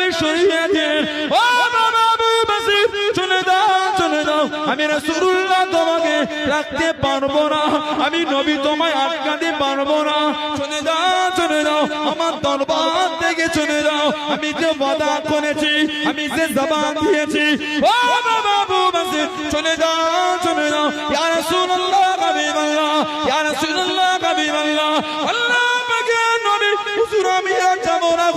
নবী সরিয়ে দিন ও বাবা বাসির চলে দাও আমি তোমাকে রাখতে পারব না। আমি নবী তোমায় আটকাতে পারব না। চলে দাও চলে দাও আমার দরবার থেকে চলে দাও আমি যে ওয়াদা করেছি, আমি যে জবান দিয়েছি। ও বাবা বাসির চলে দাও চলে দাও ইয়া রাসূলুল্লাহ হাবিবাল্লাহ ইয়া রাসূলুল্লাহ আল্লাহ। নবী আমি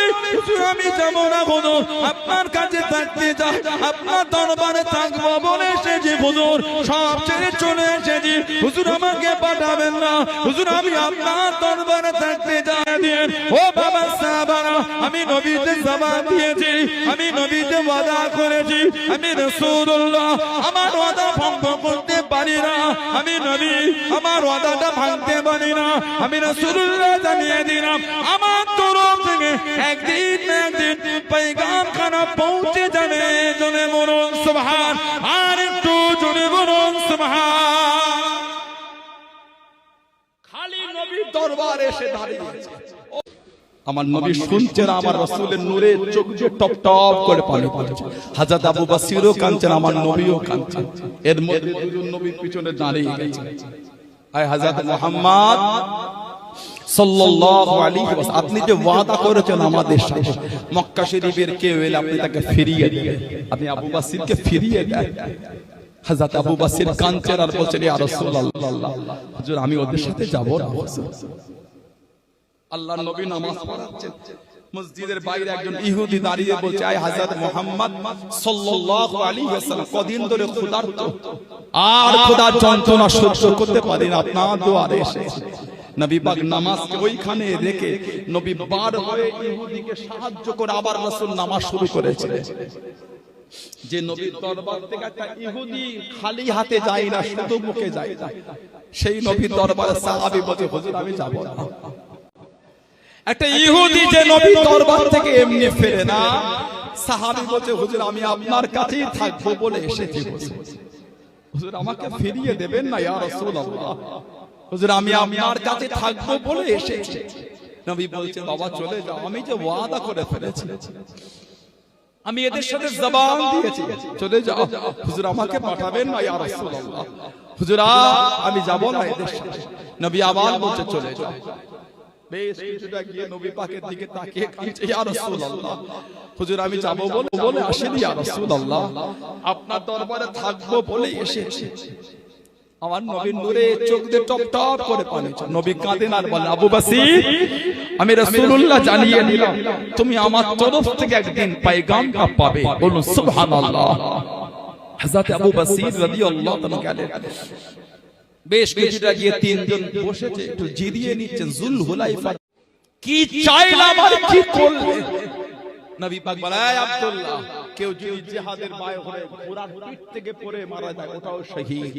নবী আমি যাব না আপনার কাছে থাকতে চাই আপনার দরবারে থাকব বলে এসেছি হুজুর সব ছেড়ে চলে এসেছি। হুজুর আমাকে পাঠাবেন না। হুজুর, আমি আপনার দরবারে থাকতে চাই ও বাবা সাহাবারা, আমি নবীতে জবান দিয়েছি, আমি নবীতে ওয়াদা করেছি, আমি রাসূলুল্লাহ, আমার ওয়াদা ভঙ্গ করতে পারি না। আমি নবী, আমার ওয়াদাটা ভাঙতে পারি না। আমি রাসূলুল্লাহ জানিয়ে দিলাম, আমার একদিন একদিন পেগাম খানা পৌঁছে যাবে জনে সুবহান আর একটু জনে মরুন সুবহান। খালি নবীর দরবারে এসে দাঁড়িয়েছে আমার নবী শুনছেন আমার রসুলের নূরে চোখ দিয়ে টপ টপ করে পানি পড়ছে। হাজাত আবু বাসিরও কাঁদছেন আমার নবীও কাঁদছেন। এর মধ্যে দুজন নবীর পিছনে দাঁড়িয়ে গেছে। আয় হাজাত মোহাম্মদ সাল্লাল্লাহু আলাইহি ওয়াসাল্লাম আপনি যে ওয়াদা করেছেন আমাদের সাথে মক্কা শরীফের কেউ এলে আপনি তাকে ফিরিয়ে দিবেন আপনি আবু বাসিরকে ফিরিয়ে দেন। হযরত আবু বাসির কাঁদছেন আর বলছেন ইয়া রাসূলুল্লাহ হুজুর আমি ওদের সাথে যাব না। আল্লাহ নবী নামাজ পড়াচ্ছেন। মসজিদের বাইরে একজন ইহুদি দাঁড়িয়ে বলছে আয় হযরত মুহাম্মদ সাল্লাল্লাহু আলাইহি ওয়াসাল্লাম কদিন ধরে ক্ষুধার্ত। আর ক্ষুধার যন্ত্রণা সহ্য করতে পারি না আপনার দুয়ারে এসে নবী পাক নামাজকে ওইখানে রেখে নবী বার হয়ে ইহুদিকে সাহায্য করে আবার রাসূল নামাজ শুরু করেছিলেন যে নবীর দরবার থেকে একটা ইহুদি খালি হাতে যায় না শুধু মুখে যায় সেই নবীর দরবারে সাহাবী বলে হুজুর আমি যাব না। একটা ইহুদি যে নবী দরবার থেকে এমনি ফেরে না। সাহাবী বলছে হুজুর আমি আপনার কাছেই থাকব বলে এসেছি। হুজুর আমাকে ফিরিয়ে দেবেন না ইয়া রাসূলুল্লাহ। হুজুর আমি আপনার কাছে থাকব বলে এসেছি। নবী বলছে বাবা চলে যাও আমি যে ওয়াদা করে ফেলেছি। আমি এদের সাথে জবান দিয়েছি। চলে যাও। হুজুর আমাকে পাঠাবেন না ইয়া রাসূলুল্লাহ। হুজুর আমি যাব না এদের সাথে। নবী আবার বলছে চলে যাও। বেশ কিছুটা গিয়ে নবী পাকের দিকে তাকিয়ে কাঁদছে ইয়া রাসূলুল্লাহ। হুজুর আমি যাব বলে বলে আসেনি ইয়া রাসূলুল্লাহ। আপনার দরবারে থাকব বলে এসেছি। আমার নবীর নূরে চোখ দিয়ে টপ টপ করে পানি নবী কাঁদেন আর বলেন আবু বাসির আমি রাসূলুল্লাহ জানিয়ে দিলাম তুমি আমার তরফ থেকে একদিন পায়গামটা পাবে। বলুন সুবহানাল্লাহ। হযরত আবু বাসির রাদিয়াল্লাহু তাআলা বেশ কিছুটা গিয়ে তিনজন বসেছে একটু জিরিয়ে নিচ্ছেন জুল হুলাইফা কি চাইলাম আর কি করলে? নবী পাক বলে "এই আব্দুল্লাহ কেউ যদি জিহাদের বায় হয়ে ঘোড়ার পিঠ থেকে পড়ে মারা যায় ওটাও শহীদ।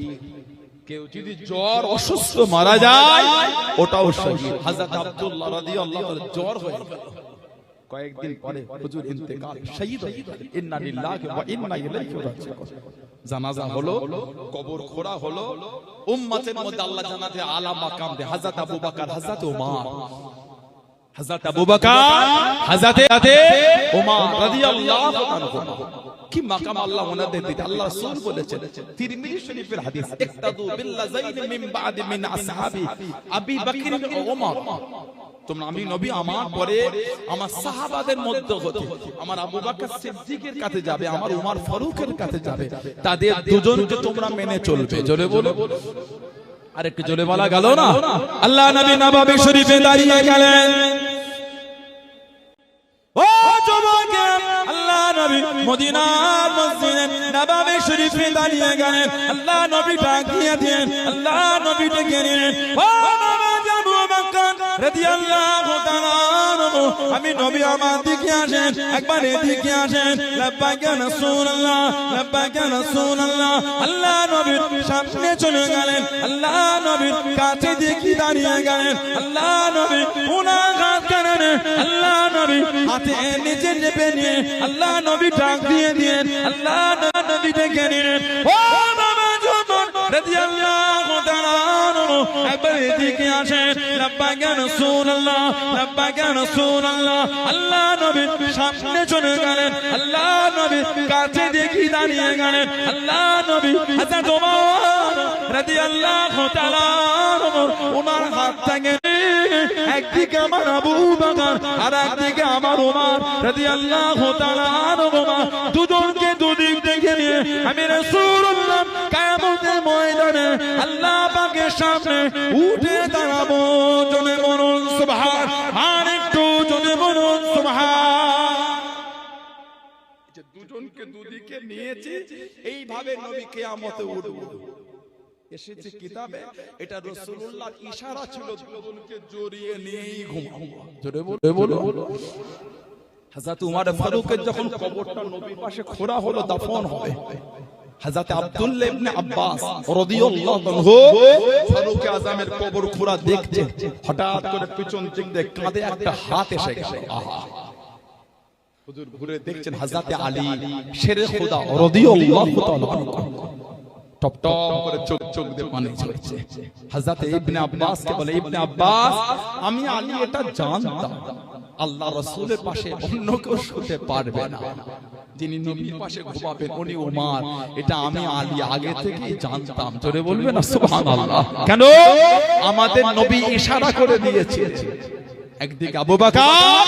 কেউ যদি জ্বর অসুস্থ মারা যায় ওটাও শহীদ হযরত আব্দুল্লাহ রাদিয়াল্লাহু তাআলা জ্বর হয়ে। কয়েকদিন পরে হুজুর ইন্তেকাল। শহীদ ইন্না লিল্লাহি ওয়া ইন্না ইলাইহি রাজিউন। জানাজা হলো কবর খোঁড়া হলো উম্মতের মধ্যে আল্লাহ জানাতে আলা মাকাম দে হযরত আবু বকর হযরত ওমর হযরত আবু বকর হযরত ওমর রাদিয়াল্লাহু আনহু কি মাকাম আল্লাহ ওনাদের দিতে? আল্লাহ রাসূল বলেছেন তিরমিজি শরীফের হাদিস ইক্তাদু বিল্লাযাইন মিন বাদি মিন আসহাবি। আবি বকর ও ওমর তোমরা আমি নবী আমার পরে আমার সাহাবাদের মধ্যে হতে। আমার আবু বকর সিদ্দিকের কাছে যাবে আমার উমর ফারুকের কাছে যাবে। তাদের দুজনকে তোমরা মেনে চলবে। জোরে বলো। আর একটু জোরে বলা গেল না? আল্লাহ নবী নবাবী শরীফে দাঁড়িয়ে গেলেন। নবী মদিনার মসজিদে নবাবী শরীফে দাঁড়িয়ে গেলেন। আল্লাহ নবী ডাক দিয়ে দিলেন। আল্লাহ নবী ডেকে নিলেন। ও আবু বকর বকর রাদিয়াল্লাহু তাআলা আমি নবী আমার দিকে আসেন, একবার এদিকে আসেন। লাব্বাইক ইয়া রাসূলুল্লাহ, লাব্বাইক ইয়া রাসূলুল্লাহ। আল্লাহ নবীর সামনে চলে গেলেন। আল্লাহ নবীর কাছে দেখি দাঁড়িয়ে গেলেন। আল্লাহ নবী উনার হাত কারণে আল্লাহ নবী হাতে নিচে চেপে নিয়ে আল্লাহ নবী ডাক দিয়ে দিয়ে আল্লাহ নবী ডেকে নিলেন ও বাবা যখন তাআলা আনহু, একবার এদিকে আসেন। ইয়া রাসূলুল্লাহ ইয়া রাসূলুল্লাহ। আল্লাহ নবী সামনে চলে গেলেন। আল্লাহ নবী কাছে আল্লাহ হাত থেকে একদিকে আমার আবু বাকার, আর একদিকে আমার ওমর, রাদিয়াল্লাহু তাআলা আনহু দুজনকে দুদিক দেখে নিয়ে আমি রাসূলুল্লাহ কিয়ামতের ময়দানে আল্লাহ পাকের সামনে উঠে দাঁড়াবো। জনে বলুন, সুবহান আর একটু জনে সুবহান। যে দুজনকে দুদিকে নিয়েছে, এইভাবে নবী কেয়ামতে উঠবে। এসেছে কিতাবে। এটা রাসূলুল্লাহর ইশারা ছিল দুজনকে জড়িয়ে নিয়েই ঘুমাবো জোরে বলো। বলো। হযরত ফারুকের যখন কবরটা নবীর পাশে খোঁড়া হলো দাফন হবে। হযরত আব্দুল্লাহ ইবনে আব্বাস রাদিয়াল্লাহু আনহু ফারুক আজমের কবর খোঁড়া দেখছে হঠাৎ করে পিছন দিক দিয়ে কাঁধে একটা হাত এসে গেল। আহা। হুজুর ঘুরে দেখছেন হযরতে আলী শেরে খোদা রাদিয়াল্লাহু তাআলা। টপ টপ করে চোখ চোখ দিয়ে পানি ঝরছে। হযরতে ইবনে আব্বাস কে বলে ইবনে আব্বাস আমি আলী এটা জানতাম। আল্লাহ রাসূলের পাশে অন্য কেউ শুতে পারবে না। যিনি নবীর পাশে ঘুমাবেন উনি ওমর এটা আমি আলী আগে থেকেই জানতাম। জোরে বলবেন না? সুবহানাল্লাহ। কেন? আমাদের নবী ইশারা করে দিয়েছে। একদিকে আবু বকর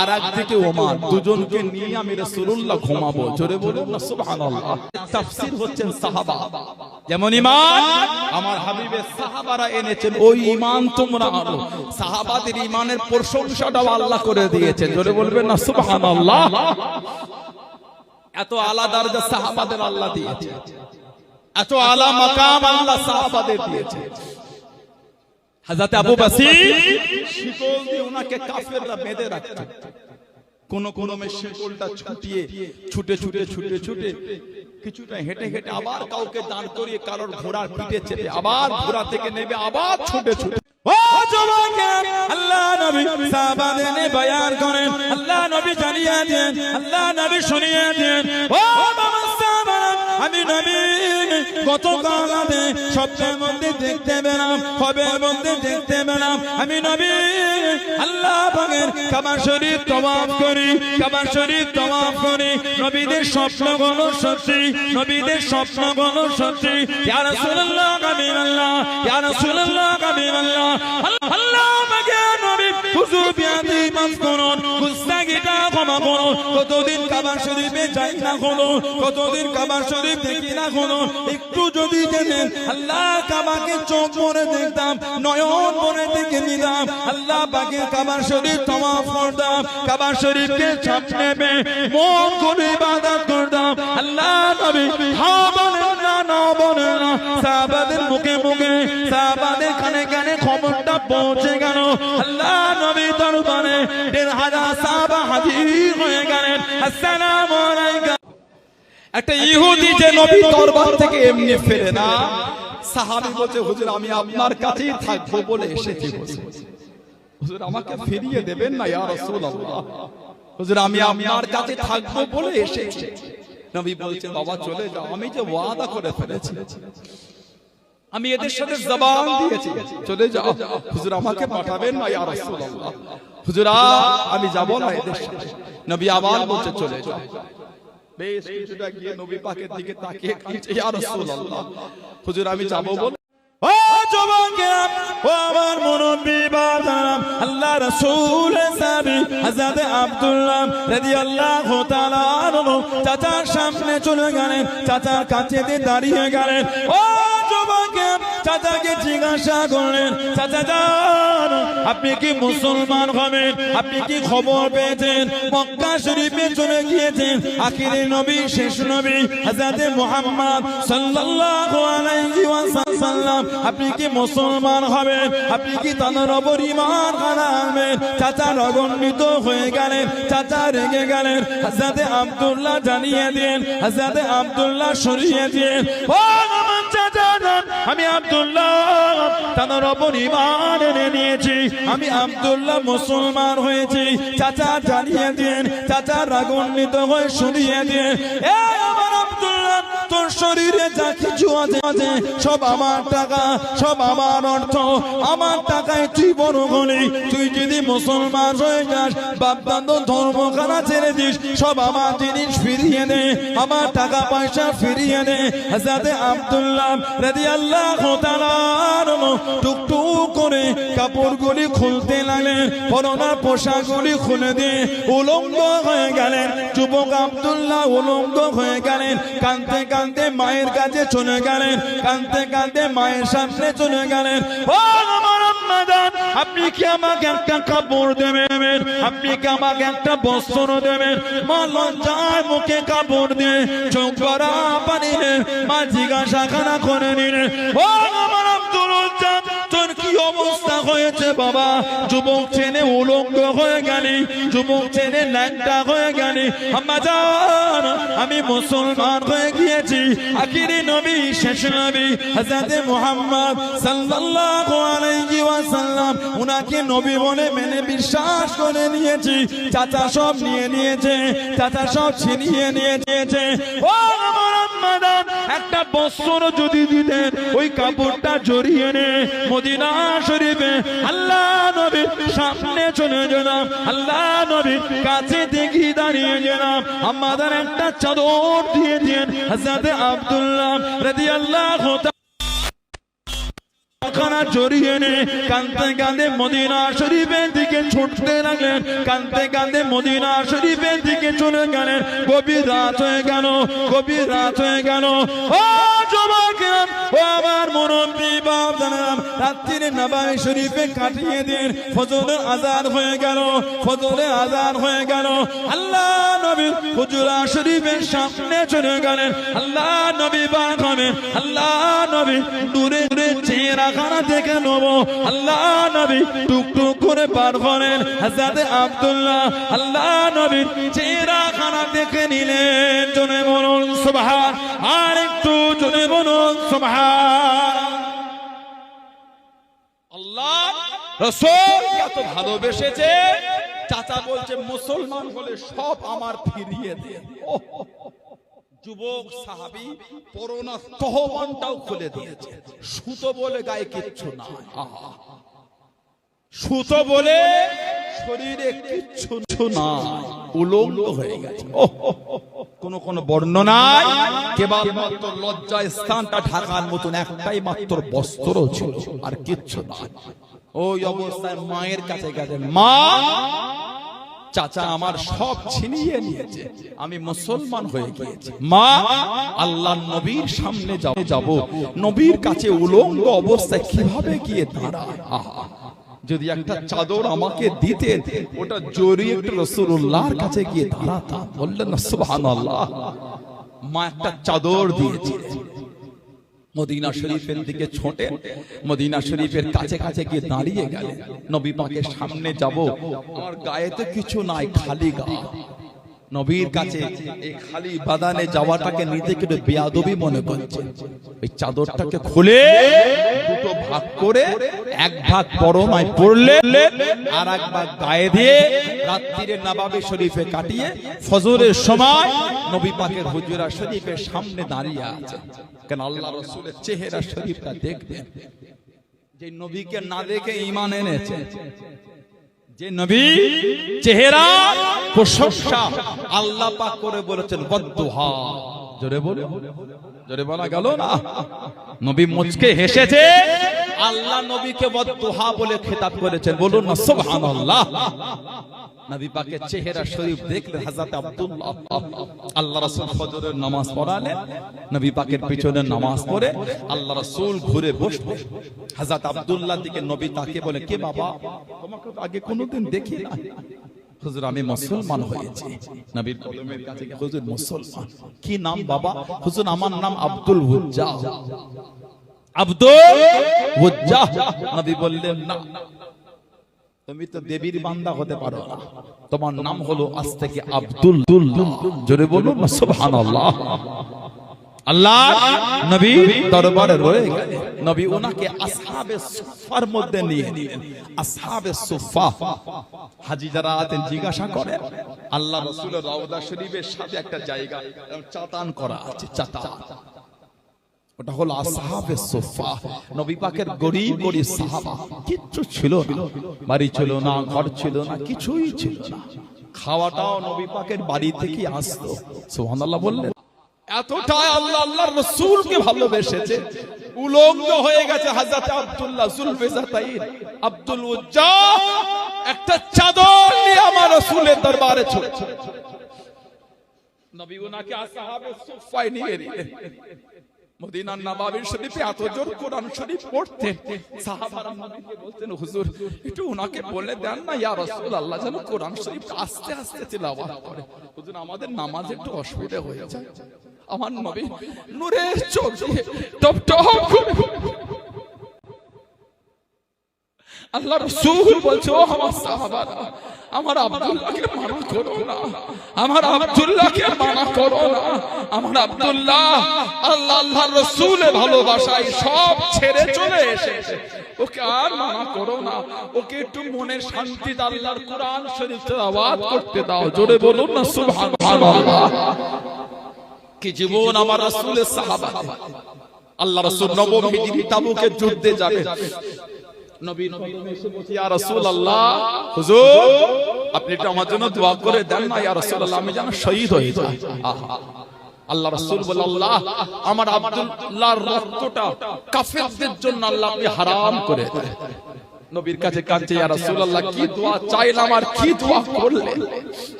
আর একদিকে ওমর দুজনকে নিয়ে আমি রাসূলুল্লাহ ঘুমাবো। জোরে বলুন না সুবহানাল্লাহ। তাফসীর হচ্ছেন সাহাবা। যেমন ঈমান আমার হাবিবের সাহাবারা এনেছেন ওই ঈমান তোমরা আনো। সাহাবাদের ঈমানের প্রশংসাটাও আল্লাহ করে দিয়েছেন। জোরে বলবেন না সুবহানাল্লাহ। এত আলাদা দরজা সাহাবাদের আল্লাহ দিয়েছে। এত আলা মাকাম আল্লাহ সাহাবাদের দিয়েছে। হযরত আবু বসির শিকল দিয়ে ওনাকে কাফেররা বেঁধে রাখত। কোন কোন শিকলটা ছুটিয়ে ছুটে ছুটে ছুটে ছুটে কিছুটা হেঁটে হেঁটে আবার কাউকে দাঁড় করিয়ে কারোর ঘোড়ার পিঠে চেপে আবার ঘোড়া থেকে নেবে আবার ছুটে ছুটে। আল্লাহ নবী সাহাবাদের বয়ান করেন আল্লাহ নবী জানিয়ে দেন আল্লাহ নবী শুনিয়ে দেন। ও আমি নবী, গতকাল রাতে স্বপ্নের মধ্যে দেখতে পেলাম খবের মধ্যে দেখতে পেলাম। আমি নবী, আল্লাহ পাকের কাবার শরীর তওয়াফ করি, কাবার শরীর তওয়াফ করি। নবীদের স্বপ্নগুলো সত্যি, নবীদের স্বপ্নগুলো সত্যি। ইয়া রাসূলুল্লাহ কাবিরাল্লাহ ইয়া রাসূলুল্লাহ কাবিরাল্লাহ আল্লাহ পাকে নবী, হুজুর বিয়াদি মাফ করুন গুস্তাগিটা ক্ষমা করুন কতদিন কাবার শরীফে যাই না হলো কতদিন কাবার শরীফ দেখি না হলো একটু যদি যেতেন আল্লাহ কাবাকে চোখ পরে দেখতাম, নয়ন পরে দেখে নিতাম। আল্লাহ পাকে কাবার শরীফ তওয়াফ করতাম, কাবার শরীফকে সামনে মন করে ইবাদত করতাম। আল্লাহ নবী বলেন না না বলেন সাহাবাদের মুখে মুখে সাহাবাদের কানে কানে খবরটা পৌঁছে গেল। আল্লাহ নবী দরবারে দেড় হাজার সাহাবা হাজির হয়ে গেলেন। আসসালামু আলাইকুম। একটা ইহুদি যে নবী দরবার থেকে এমনি ফেরে না, সাহাবী বলছে, হুজুর, আমি আপনার কাছেই থাকব বলে এসেছি, হুজুর। আমাকে ফিরিয়ে দেবেন না, ইয়া রাসূলুল্লাহ। হুজুর, আমি আপনার কাছে থাকব বলে এসেছি। নবী বলছে বাবা চলে যাও। আমি যে ওয়াদা করে ফেলেছি আমি এদের সাথে জবান দিয়েছি। চলে যাও। হুজুর আমাকে পাঠাবেন না ইয়া রাসূলুল্লাহ। হুজুর আমি যাব না এদের সাথে। নবী আবার বলছে চলে যাও। বেশ কিছুটা গিয়ে নবী পাকের দিকে তাকিয়ে কাঁদছে ইয়া রাসূলুল্লাহ। হুজুর আমি যাব বলে ও জবানকেরাম ও আমার আল্লাহ রাসূল সাহাবী আব্দুল্লাহ রাদিয়াল্লাহু তাআলা তালা চাচার সামনে চলে গেলেন, চাচার কাছে দাঁড়িয়ে গেলেন। ও চাচাকে জিজ্ঞাসা করলেন চাচা যান আপনি কি মুসলমান হবেন? আপনি কি খবর পেয়েছেন? মক্কা শরীফে চলে গিয়েছেন? আখিরি নবী, শেষ নবী, হযরত মুহাম্মদ আপনি কি মুসলমান হবেন? আপনি কি তাদের ওপর ঈমান চাচা রগন্বিত হয়ে গেলেন, চাচা রেগে গেলেন, হযরতে আব্দুল্লাহ জানিয়ে দিন হযরতে আব্দুল্লাহ সরিয়ে দিন ও চাচা আমি আব্দুল্লাহ তাদের ওপর ইমান এনে নিয়েছি। আমি আব্দুল্লাহ মুসলমান হয়েছি। চাচা জানিয়ে দিন, চাচা রাগান্বিত হয়ে শুনিয়ে দিন। এ আমার তোর শরীরে যা কিছু আছে আছে, সব আমার টাকা, সব আমার অর্থ। আমার টাকায় তুই বড় হলি। তুই যদি মুসলমান হয়ে যাস বাপদান্ত ধর্ম খানা ছেড়ে দিস, সব আমার জিনিস ফিরিয়ে দে। আমার টাকা পয়সা ফিরিয়ে দে। হাজাতে আব্দুল্লাহ রাদি আল্লাহ টুকটুক করে কাপড়গুলি খুলতে লাগলেন, পরনার পোশাকগুলি খুলে দিয়ে উলঙ্গ হয়ে গেলেন। যুবক আব্দুল্লাহ উলঙ্গ হয়ে গেলেন কানতে কানতে মায়ের কাছে চলে গেলেন কানতে কানতে মায়ের সামনে চলে গেলেন। ও আমার আম্মাদান আপনি কি আমাকে একটা কাপড় দেবেন? আপনি কি আমাকে একটা বস্ত্র দেবেন? মা লজ্জায় মুখে কাপড় দিয়ে চোখ করা পানি মা জিজ্ঞাসা খানা করে নিলেন, ও আমার বাবা, যুবক ছেলে উলঙ্গ হয়ে গেলি, যুবক ছেলে ল্যাংটা হয়ে গেলি। আম্মা জান, আমি মুসলমান হয়ে গিয়েছি। আখিরি নবী, শেষ নবী, হযরতে মুহাম্মদ সাল্লাল্লাহু উনাকে নবী বলে মেনে বিশ্বাস করে নিয়েছি। চাচা সব নিয়ে নিয়েছে, চাচা সব ছিনিয়ে নিয়ে নিয়েছে। ও একটা বস্ত্র যদি দিতেন, ওই কাপড়টা জড়িয়ে নে মদিনা শরীফে। আল্লাহ নবী সামনে চলে গেলাম আল্লাহ নবী কাছে দেখি দাঁড়িয়ে গেলাম আমাদের একটা চাদর দিয়ে দিন হাজার আব্দুল্লাহ রাজি আল্লাহ খানা জড়িয়ে নে। কান্দতে কান্দে মদিনা শরীফের দিকে ছুটতে লাগলেন। কান্দতে কান্দে মদিনা শরীফের দিকে চলে গেলেন। গভীর রাত হয়ে গেল, গভীর রাত হয়ে গেল। ও ও আমার মুরব্বী বাপ জানাম শরীফে কাটিয়ে দিন আজান হয়ে গেল আজান হয়ে গেল। আল্লাহ নবী হুজুরা শরীফের সামনে চলে গেলেন। আল্লাহ নবী আল্লাহ নবী দূরে দূরে চেহারা খানা দেখে নেব। আল্লাহ নবী টুকটুক করে পার করেন হাজাতে আব্দুল্লাহ। আল্লাহ নবীর চেহারা খানা দেখে নিলেন। জনে সুবহান। আর একটু জনে বলুন আল্লাহ রসুল এত ভালোবেসেছে? চাচা বলছে মুসলমান হলে সব আমার ফিরিয়ে দে। যুবক সাহাবি পরোনা তহমানটাও খুলে দিয়েছে। সুতো বলে গায়ে কিচ্ছু না সুতো বলে শরীরে কিচ্ছু না উলঙ্গ হয়ে গেছে। কোন কোন বর্ণনায় কেবল মাত্র লজ্জায় স্থানটা ঢাকার মতন একটাই মাত্র বস্ত্র ছিল, আর কিচ্ছু না ওই অবস্থায় মায়ের কাছে গেছে, মা, চাচা আমার সব ছিনিয়ে নিয়েছে, আমি মুসলমান হয়ে গিয়েছি। মা আল্লাহ নবীর সামনে যাব যাব। নবীর কাছে উলঙ্গ অবস্থায় কীভাবে গিয়ে দাঁড়ায়? আহা। যদি একটা চাদর আমাকে দিতেন ওটা জড়িয়ে একটু রসুল্লাহর কাছে গিয়ে দাঁড়াতাম। বললেন সুবহানাল্লাহ। মা একটা চাদর দিয়েছে। মদিনা শরীফের দিকে ছোটে মদিনা শরীফের কাছে কাছে গিয়ে দাঁড়িয়ে গেল নবী পাকের সামনে যাব। আমার গায়ে তো কিছু নাই খালি গা। নবীর কাছে এই খালি বাদানে যাওয়াটাকে নিজেকে একটু বেয়াদবি মনে করছে। ওই চাদরটাকে খুলে দুটো ভাগ করে এক ভাগ পরমায় পড়লে আর এক ভাগ গায়ে দিয়ে রাত্রিরে নবাবে শরীফে কাটিয়ে ফজরের সময় নবী পাকের হুজুরা শরীফের সামনে দাঁড়িয়ে আছে। কেন আল্লাহ রসুলের চেহারা শরীফটা দেখবেন? যে নবীকে না দেখে ইমান এনেছে। যে নবী, চেহারা, প্রশংসা আল্লাহ পাক করে বলেছেন, বদ্দুহা। জোরে বলে জোরে বলা গেল না? নবী মুচকে হেসেছে আল্লাহ নবীকে বদ্দুহা বলে খেতাব করেছেন। বলুন না, সুবহানাল্লাহ। নবী পাকের চেহারা শরীফ দেখলেন, হযরত আব্দুল্লাহ। আল্লাহ রাসূল ফজরের নামাজ পড়ালেন, নবী পাকের পিছনে নামাজ পড়ে আল্লাহ রাসূল ঘুরে বসলেন। হযরত আব্দুল্লাহ দিকে নবী তাকে বলে কে বাবা? তোমাকে তো আগে কোনোদিন দেখি না হুজুর, আমি মুসলমান হয়েছি। নবীর কলমের কাছে হুজুর, মুসলমান? কি নাম বাবা? হুজুর, আমার নাম আব্দুল হুজ্জা আব্দুল নবী বললেন না তুমি তো দেবীর বান্দা হতে পারো না। তোমার নাম হলো আজ থেকে আব্দুল জোরে বলুন সুবহানাল্লাহ। আল্লাহ নবী দরবারে রয়ে গেলেন নবী ওনাকে আসহাবে সুফার মধ্যে নিয়ে নিলেন। আসহাবে সুফা। হাজি যারা আছেন জিজ্ঞাসা করেন আল্লাহ রাসূলের রওজা শরীফের সাথে একটা জায়গা চাতান করা আছে চাতান। ওটা হলো আসহাবে সুফা। নবী পাকের গরিব গরিব সাহাবা। কিচ্ছু ছিল না। বাড়ি ছিল না, ঘর ছিল না, কিছুই ছিল না। খাওয়াটাও নবী পাকের বাড়ি থেকে আসতো। বললেন, এতটাই আল্লাহ, আল্লাহর ভালোবেসেছে। হয়ে গেছে আব্দুল্লাহ আব্দুল উজ্জা একটা চাদর নিয়ে আমার রাসূলের দরবারে ছুটছে। নবী ওনাকে আসহাবে সুফায় নিয়ে মদিনার নবাবের শরীফে এত জোর কোরআন শরীফ পড়তেন। সাহাবারা বলতেন, হুজুর, একটু ওনাকে বলে দেন না, ইয়া রাসূলুল্লাহ, যেন কোরআন শরীফ আস্তে আস্তে তিলাওয়াত করে। হুজুর, আমাদের নামাজে একটু অসুবিধা হয়ে যায়। আমার নবী নূরের চোখ টপ টপ আল্লাহ রসুল বলছে, ও আমার সাহাবারা আমার আব্দুল্লাহকে মানা করো না। আমার আব্দুল্লাহকে মানা করো না। আমার আব্দুল্লাহ আল্লাহ আল্লাহর রসুলের ভালোবাসায় সব ছেড়ে চলে এসেছে। ওকে আর মানা করো না। ওকে একটু মনের শান্তি আল্লাহর কোরআন শরীফ তেলাওয়াত করতে দাও। জোরে বলুন না, সুবহানাল্লাহ। কি জীবন আমার রাসূলের সাহাবা। আল্লাহ রাসূল নবম হিজরি তাবুকে যুদ্ধে যাবে। নবী নবী এসে বলছে, ইয়া রাসূলুল্লাহ হুজুর আপনি একটু আমার জন্য দোয়া করে দেন না ইয়া রাসূলুল্লাহ আমি যেন শহীদ হয়ে যাই আহা আল্লাহ রাসূল বলে আল্লাহ আমার আব্দুল্লাহর রক্তটা কাফেরদের জন্য আল্লাহ আপনি হারাম করে দেন নবীর কাছে কাঁদছে ইয়া রাসূলুল্লাহ কি দোয়া চাইলাম আর কি দোয়া করলেন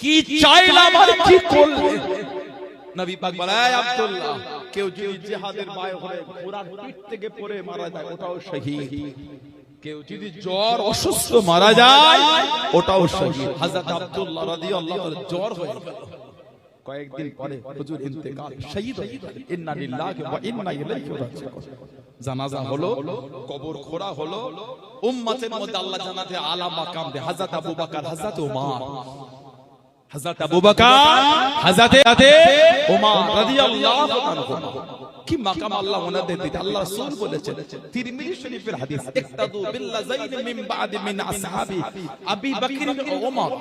কি চাইলাম আর কি করলেন নবী পাক বলে আব্দুল্লাহ কেউ যদি জিহাদের বায় হয়ে ঘোড়ার পিঠ থেকে পড়ে মারা যায় ওটাও শহীদ। কেউ যদি জ্বর অসুস্থ মারা যায় ওটাও শহীদ। হযরত আব্দুল্লাহ রাদিয়াল্লাহু তাআলা জ্বর হয়ে কয়েকদিন পরে হুজুর ইন্তেকাল শহীদ। ইন্না লিল্লাহি ওয়া ইন্না ইলাইহি রাজিউন। জানাজা হলো কবর খোঁড়া হলো। উম্মতের মধ্যে আল্লাহ জানাতে আলা মাকাম দে হযরত আবু বকর হযরত ওমর হযরত আবু বকর, হযরত ওমর রাদিয়াল্লাহু আনহু। কি মাকাম আল্লাহ ওনাদের দিতে? আল্লাহ রাসূল বলেছেন, তিরমিজি শরীফের হাদিস ইক্তাদু বিল্লাযাইন মিন বাদি মিন আসহাবি আবি বকর ওমর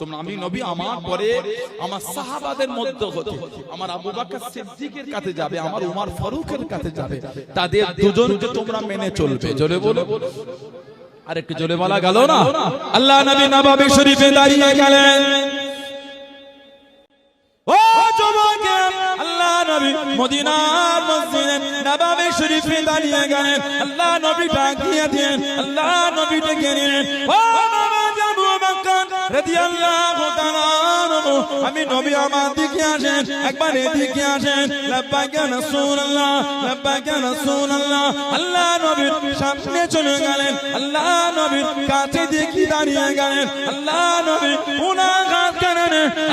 তোমরা আমি নবী, আমার পরে আমার সাহাবাদের মধ্যে হতে, আমার আবু বকর সিদ্দিকের কাছে যাবে, আমার উমর ফারুকের কাছে যাবে। তাদের দুজনকে তোমরা মেনে চলবে। জোরে বলো আর একটু জোরে বলা গেল না? আল্লাহ নবী নবাবী শরীফে দাঁড়িয়ে গেলেন। ও আল্লাহ নবী মদিনার মসজিদে নবাবী শরীফে দাঁড়িয়ে গেলেন। আল্লাহ নবী ডাক দিয়ে দিলেন। আল্লাহ নবী ডেকে নিলেন। ও বকর রাদিয়াল্লাহু তাআলা আমি নবী আমার দিকে আসেন, একবার এদিকে আসেন। লাব্বাইক ইয়া রাসূলুল্লাহ, লাব্বাইক ইয়া রাসূলুল্লাহ। আল্লাহ নবীর সামনে চলে গেলেন। আল্লাহ নবীর কাছে দেখি দাঁড়িয়ে গেলেন। আল্লাহ নবী উনার হাত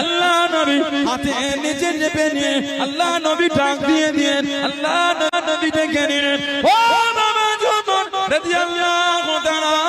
আল্লাহ নবী হাতে নিচে চেপে নিয়ে, আল্লাহ নবী ডাক দিয়ে দিয়ে আল্লাহ নবী ডেকে নিলেন। ও বাবা যুবক রাদিয়াল্লাহু তাআলা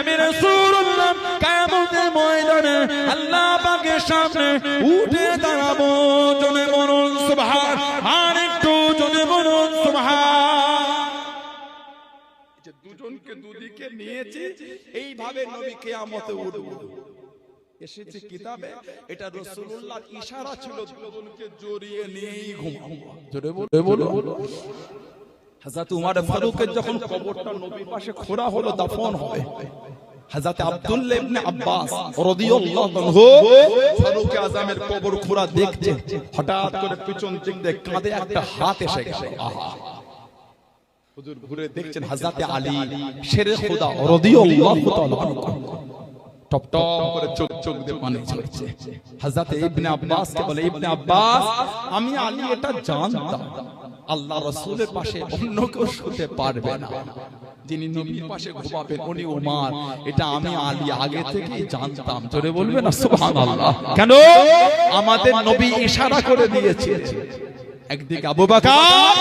আমি রাসূলুল্লাহ কিয়ামতের ময়দানে আল্লাহ পাকের সামনে উঠে দাঁড়াবো। জনে বলুন সুবহান আর একটু জনে বলুন সুবহান। দুজনকে দুদিকে নিয়েছে এইভাবে নবী কিয়ামতে উঠবে। এসেছে কিতাবে এটা রাসূলুল্লাহর ইশারা ছিল দুজনকে জড়িয়ে নিয়েই ঘুমাবো। জোরে বলো হযরত উমর ফারুকের যখন কবরটা নবীর পাশে খোঁড়া হলো, দাফন হবে। হযরত আব্দুল্লাহ ইবনে আব্বাস রাদিয়াল্লাহু আনহু ফারুক আজমের কবর খোঁড়া দেখছে, হঠাৎ করে পিছন দিক দিয়ে কাঁধে একটা হাত এসে গেল। আহা। হুজুর ঘুরে দেখছেন হযরতে আলী শেরে খোদা, রাদিয়াল্লাহু তাআলা। টপ টপ করে চোখ চোখ দিয়ে পানি ঝরছে। হযরতে ইবনে আব্বাস কে বলে, ইবনে আব্বাস, আমি আলী এটা জানতাম। আল্লাহ রসুলের পাশে অন্য কেউ শুতে পারবে না। যিনি নবীর পাশে ঘুমাবেন উনি উমার। এটা আমি আলী আগে থেকে জানতাম। জোরে বলবেন না? সুবহানাল্লাহ। কেন? আমাদের নবী ইশারা করে দিয়েছে। একদিকে আবু বকর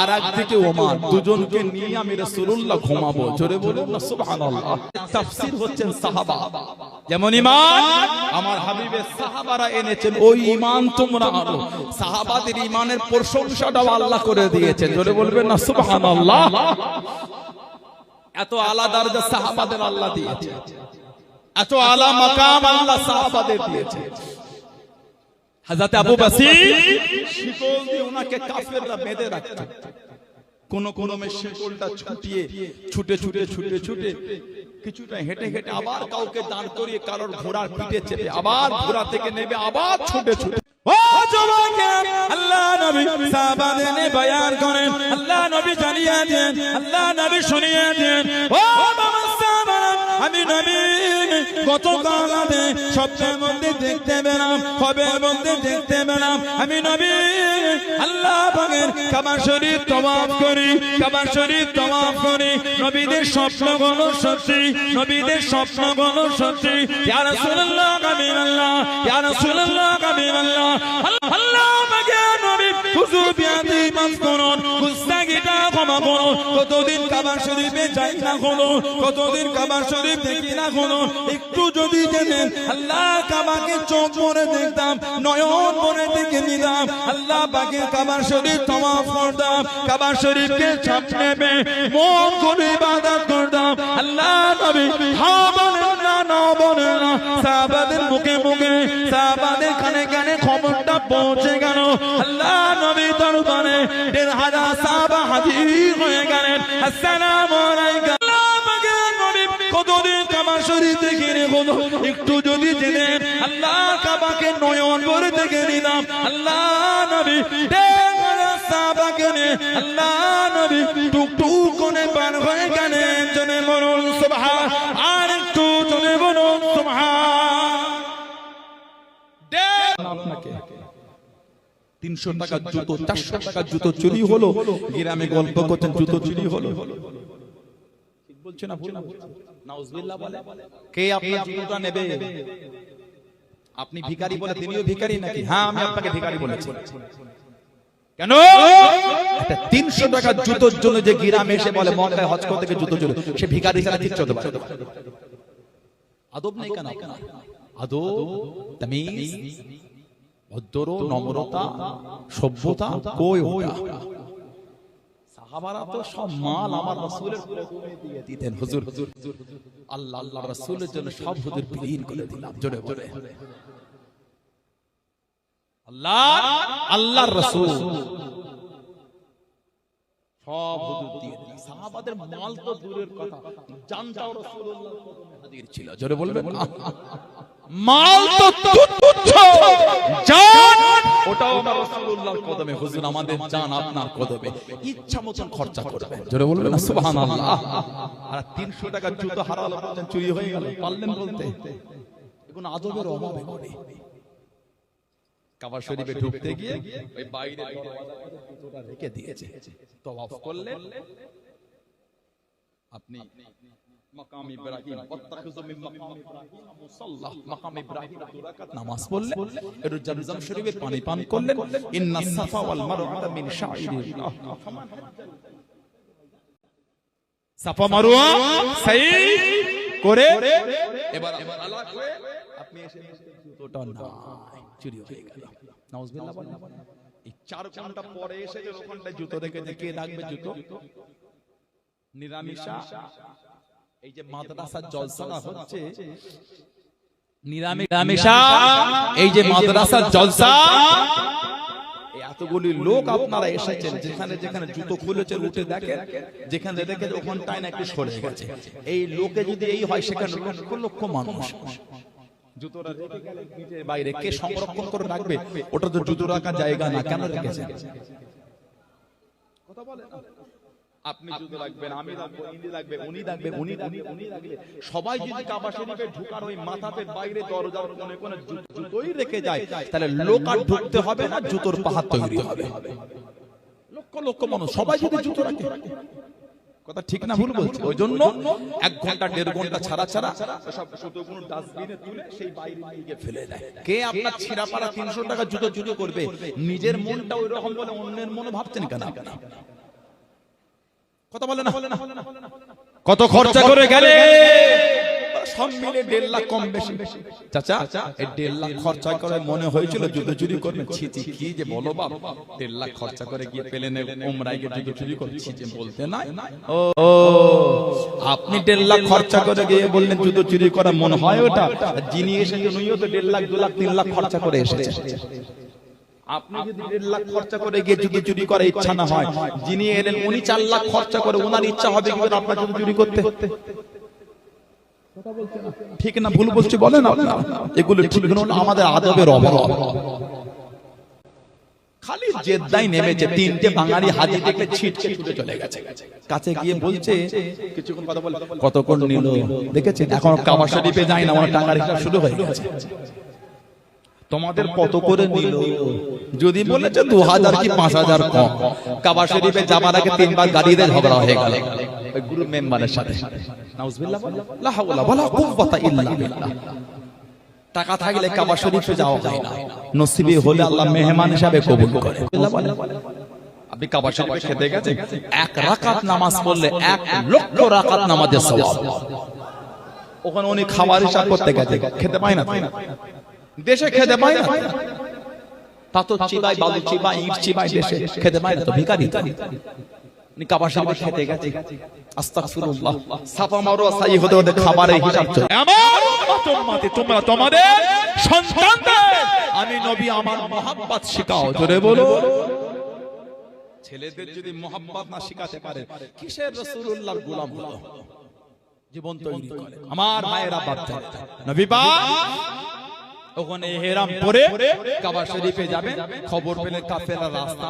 আর একদিকে ওমর। দুজনকে নিয়ে আমি রাসূলুল্লাহ ঘুমাবো। জোরে বলুন না সুবহানাল্লাহ। তাফসীর হচ্ছেন সাহাবা। যেমন ঈমান আমার হাবিবের সাহাবারা এনেছেন ওই ঈমান তোমরা আনো। সাহাবাদের ঈমানের প্রশংসাটাও আল্লাহ করে দিয়েছেন। জোরে বলবেন না সুবহানাল্লাহ। এত আলা দরজা সাহাবাদের আল্লাহ দিয়েছে। এত আলা মাকাম আল্লাহ সাহাবাদের দিয়েছে। হযরত আবু বসির শিকল দিয়ে ওনাকে কাফেররা বেঁধে রাখত কোন কোন শিকলটা ছুটিয়ে ছুটে ছুটে ছুটে ছুটে কিছুটা হেঁটে হেঁটে আবার কাউকে দাঁড় করিয়ে কারোর ঘোড়ার পিঠে চেপে আবার ঘোড়া থেকে নেবে আবার ছুটে ছুটে। আল্লাহ নবী সাহাবাদের বয়ান করেন আল্লাহ নবী জানিয়ে দেন আল্লাহ নবী শুনিয়ে দেন। ও আমি নবী, গত কালাতে স্বপ্নের মধ্যে দেখতে পেলাম খবের মধ্যে দেখতে পেলাম। আমি নবী, আল্লাহ পাকের কাবার শরীফ তওয়াফ করি, কাবার শরীফ তওয়াফ করি। নবীদের স্বপ্নগুলো সত্যি, নবীদের স্বপ্নগুলো সত্যি। ইয়া রাসূলুল্লাহ কাবিরাল্লাহ ইয়া রাসূলুল্লাহ কাবিরাল্লাহ আল্লাহ পাকে নবী, হুজুর বিয়াদি মাফ করুন ক্ষমা কতদিন কাবার শরীফে যাই না হলো কতদিন কাবার শরীফ দেখি না হলো একটু যদি জেনেন আল্লাহ কাবাকে চোখ পরে দেখতাম, নয়ন পরে দেখে নিতাম। আল্লাহ পাকে কাবার শরীফ তমাফ করতাম। কাবার শরীফকে সামনে মন করে ইবাদত করতাম। আল্লাহ নবী বলেন না। সাহাবাদের মুখে মুখে, সাহাবাদের কানে কানে খবরটা পৌঁছে গেল। আল্লাহ নবী দরবারে হাজার সাহাবা হাজির হয়ে গেলেন। আসসালামু একটু যদি জেনেন। আল্লাহ কাবাকে নয়ন করে দেখে নিলাম। আল্লাহ নবী আল্লাহ নবী টুক টুক করে পার হয়ে গেলেন। তিনশো টাকার জুতো চারশো টাকার জুতো চুরি হলো গ্রামে গল্প করছেন জুতো চুরি হলো। বলছে না ভুল নাউজুবিল্লাহ বলে? কে আপনার জুতোটা নেবে? আপনি ভিখারি বলে তিনিও ভিখারি নাকি? হ্যাঁ আমি আপনাকে ভিখারি বলেছি। কেন? একটা তিনশো টাকার জুতোর জন্য যে গ্রামে এসে বলে মক্কায় হজ জুতো চলে সে ভিখারি ছাড়া পারে আদব নেই কেন? আদব তামিজ? ভদ্র নম্রতা সভ্যতা কই ওটা সাহাবারা তো সব মাল আমার রাসূলের দিয়ে দিতেন হুজুর। আল্লাহ আল্লাহ রাসূলের জন্য সব হুজুর বিলীন করে দিলাম জোরে জোরে আল্লাহ আল্লাহর রাসূল। সব হুজুর দিয়ে দিলেন সাহাবাদের মাল তো দূরের কথা। জানটাও রাসূলুল্লাহর কদমে হাজির ছিল জোরে বলবেন। মাল তো তুচ্ছ। জান। ওটাও আমার রাসূলুল্লাহর কদমে। হুজুর আমাদের জান আপনার কদমে। ইচ্ছা মতন খরচা করবেন। জোরে বলবেন না? সুবহানাল্লাহ। আর 300 টাকার জুতো হারালো বলছেন চুরি হয়ে গেল। পারলেন বলতে? এখন আদবের অভাবে করে কাবা শরীফে ঢুকতে গিয়ে ওই বাইরে রেখে দিয়েছে। তওয়াফ করলেন। আপনি মাকাম ইব্রাহিম ওয়াত্তাখিযু মিন মাকাম ইব্রাহিম মুসাল্লা। মাকাম ইব্রাহিম। দু নামাজ পড়লেন। একটু জমজম শরীফের পানি পান করলেন। ইন্নাস সাফা ওয়াল মারওয়াতা মিন শাইরিল্লাহ সাফা মারওয়া সাই করে। এবার এবার হয়ে আপনি এসে জুতোটা নাই চুরি হয়ে গেল। নাউজুবিল্লাহ বলেন। এই চার ঘণ্টা পরে এসে যে ওখানটায় জুতো রেখে কে রাখবে জুতো? নিরামিষা। এই যে মাদ্রাসার জলসাটা হচ্ছে নিরামিষা এই যে মাদ্রাসার জলসা। এতগুলি লোক আপনারা এসেছেন যেখানে যেখানে জুতো খুলেছেন উঠে দেখেন যেখানে দেখেন ওখানটায় না একটু সরে গেছে। এই লোকে যদি এই হয় সেখানে লক্ষ লক্ষ মানুষ। জুতোটা বাইরে কে সংরক্ষণ করে রাখবে ওটা তো জুতো রাখার জায়গা না কেন রেখেছে কথা বলে। আপনি জুতো রাখবেন আমি রাখব ইনি রাখবে উনি রাখবে উনি রাখবে উনি রাখবে। সবাই যদি কাবা শরীফে ঢুকার ওই মাথাতে বাইরে দরজার কোণে কোণে জুতোই রেখে যায়। তাহলে লোক আর ঢুকতে হবে না জুতোর পাহাড় তৈরি হবে। লক্ষ লক্ষ মানুষ সবাই যদি জুতো রাখে। কথা ঠিক না ভুল বলছি? ওই জন্য এক ঘণ্টা দেড় ঘণ্টা ছাড়া ছাড়া সব জুতোগুলো ডাস্টবিনে তুলে সেই বাইরে নিয়ে ফেলে দেয়। কে আপনার ছিঁড়াপাড়া তিনশো টাকা জুতো জুতো করবে নিজের মনটা ওই রকম বলে অন্যের মনে ভাবছেন কেন? আপনি? কথা বলে না কত খরচা করে গেলে? সব মিলে দেড় লাখ কম বেশি। চাচা এই দেড় লাখ খরচা করে মনে হয়েছিল যুদ্ধ চুরি করবে। ছি ছি, কি যে বলো বাপ। দেড় লাখ খরচা করে গিয়ে পেলে ওমরাই গিয়ে যুদ্ধ চুরি করবে। ছি বলতে নাই। ও ও, আপনি দেড় লাখ খরচা করে গিয়ে বললেন যুদ্ধ চুরি করা মনে হয় ওটা? যিনি এসেছেন উনিও তো দেড় লাখ দু লাখ তিন লাখ খরচা করে এসেছেন। আপনি যদি দেড় লাখ খরচা করে গিয়ে যুদ্ধ চুরি ইচ্ছা না হয় যিনি এলেন উনি চার লাখ খরচা করে ওনার ইচ্ছা হবে কি আপনার যুদ্ধ চুরি করতে? ঠিক না ভুল বলছি বলেন আপনারা এগুলো ঠিক হলো আমাদের আদবের অভাব। খালি জেদ্দাই নেমেছে তিনটে বাঙালি হাজি দেখে ছিটকে ছুটে চলে গেছে। কাছে গিয়ে বলছে কিছুক্ষণ কথা বলে। কতক্ষণ নিল? দেখেছেন? এখন কাবা শরীফে যায় না আমার টাকার হিসাব শুরু হয়ে গেছে। তোমাদের কত করে নিল। যদি বলেছে দু হাজার কি পাঁচ হাজার কম কাবা শরীফে যাবার আগে তিনবার গাড়িতে ঝগড়া হয়ে গেল। গ্রুপ মেম্বারের সাথে। টাকা থাকলে কাবা শরীফে যাওয়া যায় না। নসিবে হলে আল্লাহ মেহমান হিসাবে কবুল করে। আপনি কাবা শরীফে খেতে গেছেন? এক রাকাত নামাজ পড়লে এক লক্ষ রাকাত নামাজের সওয়াব। ওখানে উনি খাবার হিসাব করতে গেছে খেতে পায় না। দেশে খেতে পায় না। পাথর চিবাই বালু চিবাই ইট চিবাই দেশে খেতে পায় না তো ভিখারি তো। উনি কাবা খেতে গেছে। আস্তাগফিরুল্লাহ। সাফা মারোয়া সাই হতে হতে খাবারের হিসাব চলে। আমার উম্মতে তোমরা তোমাদের সন্তানদের। আমি নবী আমার মহাব্বত শিখাও। জোরে বলো। ছেলেদের যদি মোহাম্মত না শিখাতে পারে কিসের রাসূলুল্লাহ গোলাম হলো? জীবন তৈরি করে। আমার মায়েরা বাপ নবী পাক ওখানে হেরাম পরে কাবা শরীফে যাবেন খবর পেলে কাফেলা রাস্তা